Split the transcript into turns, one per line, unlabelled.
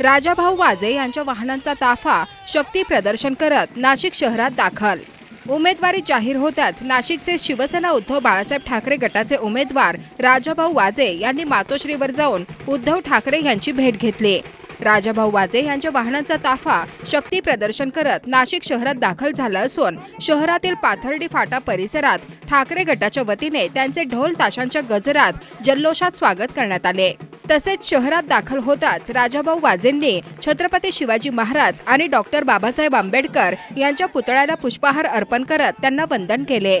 राजाभाऊ वाजे यांच्या वाहनांचा ताफा शक्ती प्रदर्शन करत नाशिक शहरात दाखल. उमेदवारी जाहीर होताच नाशिकचे शिवसेना उद्धव बाळासाहेब ठाकरे गटाचे उमेदवार राजाभाऊ वाजे यांनी मातोश्रीवर जाऊन उद्धव ठाकरे यांची भेट घेतली. राजाभाऊ वाजे यांच्या वाहनांचा ताफा शक्ती प्रदर्शन करत नाशिक शहरात दाखल झाला असून शहरातील पाथर्डी फाटा परिसरात ठाकरे गटाच्या वतीने त्यांचे ढोल ताशांच्या गजरात जल्लोषात स्वागत करण्यात आले. तसेच शहरात दाखल होताच राजाभाऊ वाजेंनी छत्रपती शिवाजी महाराज आणि डॉक्टर बाबासाहेब आंबेडकर यांच्या पुतळ्याला पुष्पहार अर्पण करत त्यांना वंदन केले.